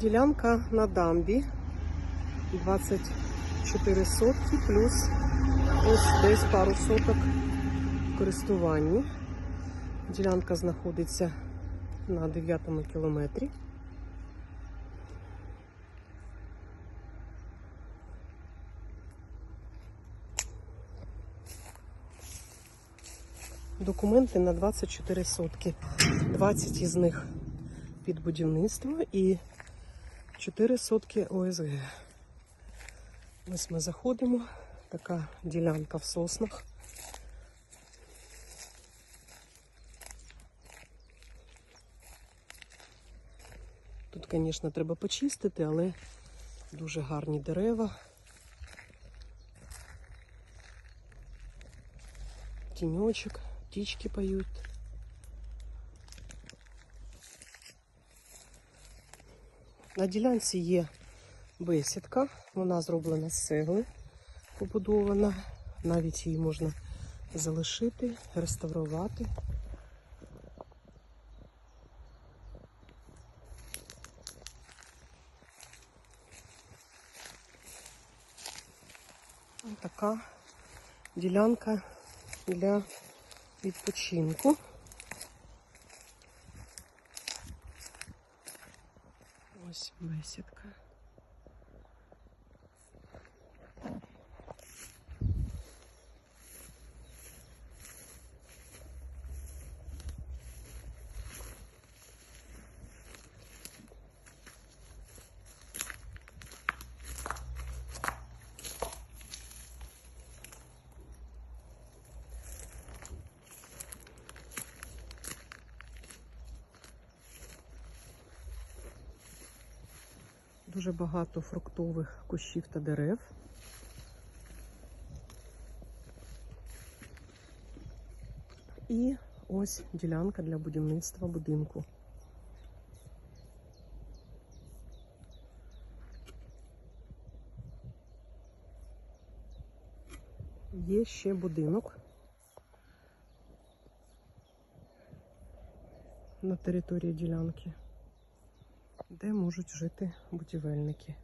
Ділянка на дамбі 24 сотки плюс ось десь пару соток в користуванні. Ділянка знаходиться на 9 кілометрі. Документи на 24 сотки. 20 із них під будівництво і 4 сотки ОСГ. Ось ми заходимо. Така ділянка в соснах. Тут, звісно, треба почистити, але дуже гарні дерева. Тіньочок, птічки поють. На ділянці є бесідка, вона зроблена з цегли, побудована. Навіть її можна залишити, реставрувати. Ось така ділянка для відпочинку. Ось бесідка. Дуже багато фруктових кущів та дерев. І ось ділянка для будівництва будинку. Є ще будинок на території ділянки де можуть жити будівельники.